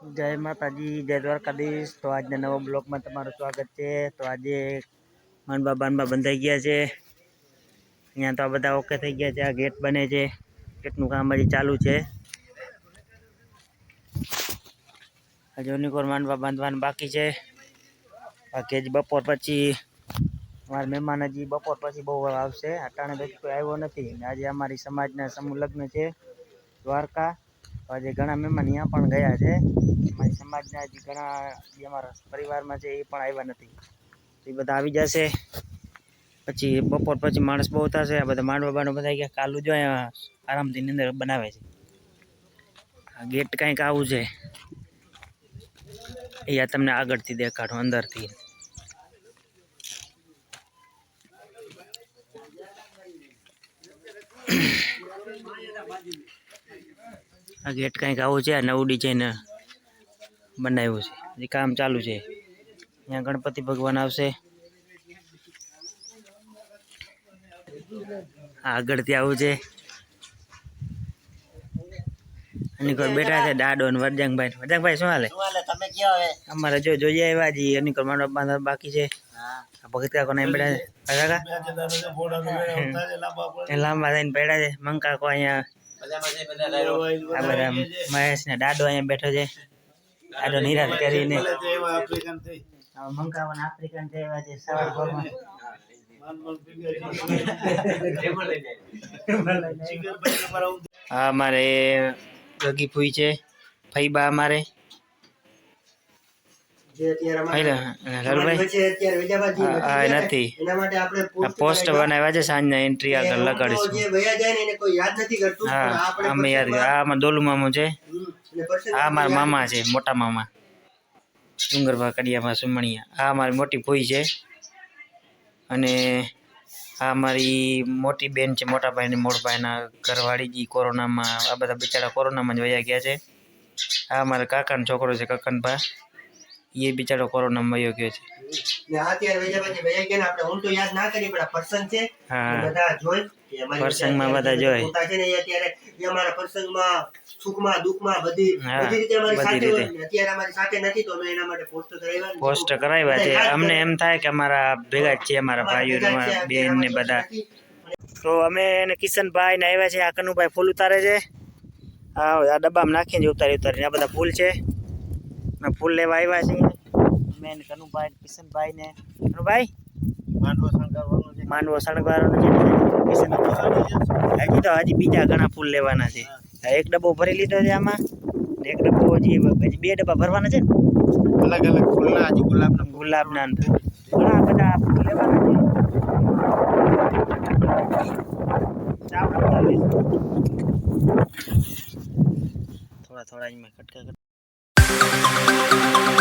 જય માતાજી, જય દ્વારકાધીશ. તો આજના નવા બ્લોગમાં તમારું સ્વાગત છે. તો આજે માનબા બાનબા બંધાઈ ગયા છે. અહીંયા તો આ બધા ઓકે થઈ ગયા છે. આ ગેટ બને છે. ગેટનું કામ હજી ચાલુ છે. હજી યુનિકોર માનવા બાંધવાનું બાકી છે. બાકી હજી બપોર પછી અમારા મહેમાન હજી બપોર પછી બહુ આવશે. અટાણે પછી કોઈ આવ્યો નથી. આજે અમારી સમાજના સમૂહ લગ્ન છે. દ્વારકા. આજે ઘણા મહેમાન અહીંયા પણ ગયા છે. અમારી સમાજના હજી ઘણા, જે અમારા પરિવારમાં છે એ પણ આવ્યા નથી. એ બધા આવી જશે. પછી બપોર પછી માણસ બહુ થશે. આ બધા માંડવા બાંડવા બધા ગયા. કાલું જો આરામથી અંદર બનાવે છે. આ ગેટ કંઈક આવું છે. એ આ તમને આગળથી દેખાડો, અંદરથી. આ ગેટ કંઈક આવું છે આ નવું ડિઝાઇન બનાવ્યું છે. હજી કામ ચાલુ છે. અહીંયા ગણપતિ ભગવાન આવશે. આ આગળથી આવું છે. અનિકોર બેઠા છે દાડો ને વરજંગભાઈ. વરજંગભાઈ શું હાલે? તમે ક્યાં હવે? અમારે જો જોઈએ આવ્યા જી અનિકોર માંડવા બાંધવા બાકી છે. આ ભગત કાકો ને બેઠા છે. લાંબા થઈને બેઠા છે. મંકાકો અહીંયા આ બધા મહેશ ને દાડો અહીંયા બેઠો છે. દાડો નિરાશ કરીને. આ આફ્રિકન છે છે સવાર ભરમાં હા અમારે ગગી ફૂઈ છે ફઈબા અમારે. પોસ્ટ બનાવ્યા છે સાંજના એન્ટ્રી આગળ લગાડીશું. અમે યાદ આમાં આ અમારા ડોલુ મામું છે. આ મારા મામા છે મોટા મામા. ડુંગરભા કડિયામાં સુમણિયા. આ મારી મોટી ભૂઈ છે. અને આ મારી મોટી બેન છે મોટા ભાઈની મોટભાઈના ઘરવાળી જી કોરોનામાં આ બધા બિચારા કોરોનામાં જ વયા ગયા છે. આ મારા કાકાનો છોકરો છે કકનભા. એ બિચારો કોરોના મયો ગયો છે. હા પ્રસંગમાં બધા જોઈ. પ્રસંગમાં સુખમાં દુઃખમાં બધી બધી રીતે અમારી સાથે હોય. અત્યારે અમારી સાથે નથી તો અમે એના માટે પોસ્ટ કરાવ્યા પોસ્ટ કરાવ્યા છે. અમને એમ થાય કે અમારા ભેગા જ છે અમારા ભાઈઓ અમારા બેન ને બધા. તો અમે એને કિશનભાઈ ને આવ્યા છે આ કનુભાઈ ફૂલ ઉતારે છે. આ ડબ્બામાં નાખીને ઉતારી ઉતારીને આ બધા ફૂલ છે. ને ફૂલ લેવા આવ્યા છે. મેં કનુભાઈ કિશનભાઈ ને. કનુભાઈ? માંડવો શણગારવાનો છે ને કિશનભાઈ. હજી તો હજી બીજા ઘણા ફૂલ લેવાના છે. એક ડબ્બો ભરી લીધો છે આમાં. એક ડબ્બો હજી હજી બે ડબ્બા ભરવાના છે ને? અલગ અલગ ફૂલના હજી ગુલાબના ગુલાબના અંદર ઘણા બધા ફૂલ લેવાના છે. થોડા થોડા એમાં કટકા કર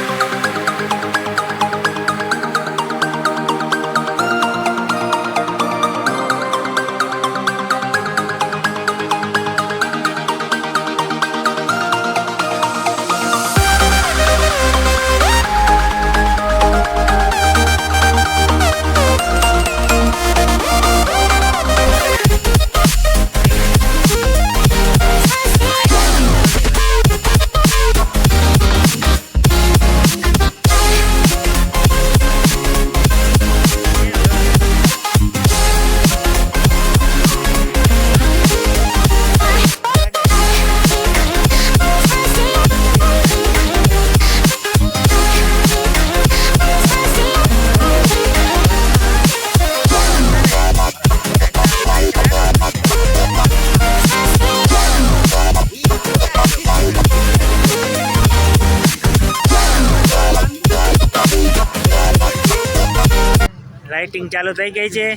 રાઇટિંગ ચાલુ થઈ ગઈ છે.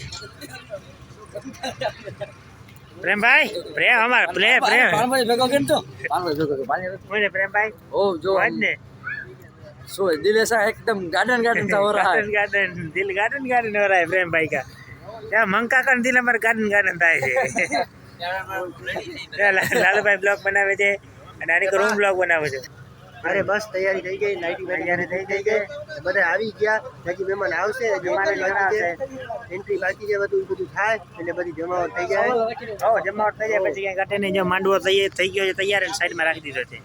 પ્રેમભાઈ પ્રેમ અમાર પ્લે પ્રેમ પ્રેમભાઈ? ઓ જો. ને. શું દિલ એકદમ ગાર્ડન ગાર્ડન તા ગાર્ડન ગાર્ડન દિલ ગાર્ડન ગાર્ડન હો રહા પ્રેમભાઈ કા. ત્યાં મંકા કણ દિલ અમારે ગાર્ડન ગાર્ડન થાય છે. લાલુભાઈ બ્લોગ બનાવે છે અને આની રૂમ બ્લોગ બનાવે છે. અરે બસ તૈયારી થઈ ગઈ લાઈટિંગ તૈયારી થઈ થઈ ગઈ બધા આવી ગયા. હજી મહેમાન આવશે છે. એન્ટ્રી બાકી છે બધું બધું થાય એટલે બધી જમાવટ થઈ જાય. હો જમાવટ થઈ જાય પછી ક્યાંય ઘટે નહીં જો માંડવો થઈ થઈ ગયો છે તૈયાર સાઈડમાં રાખી દીધો છે.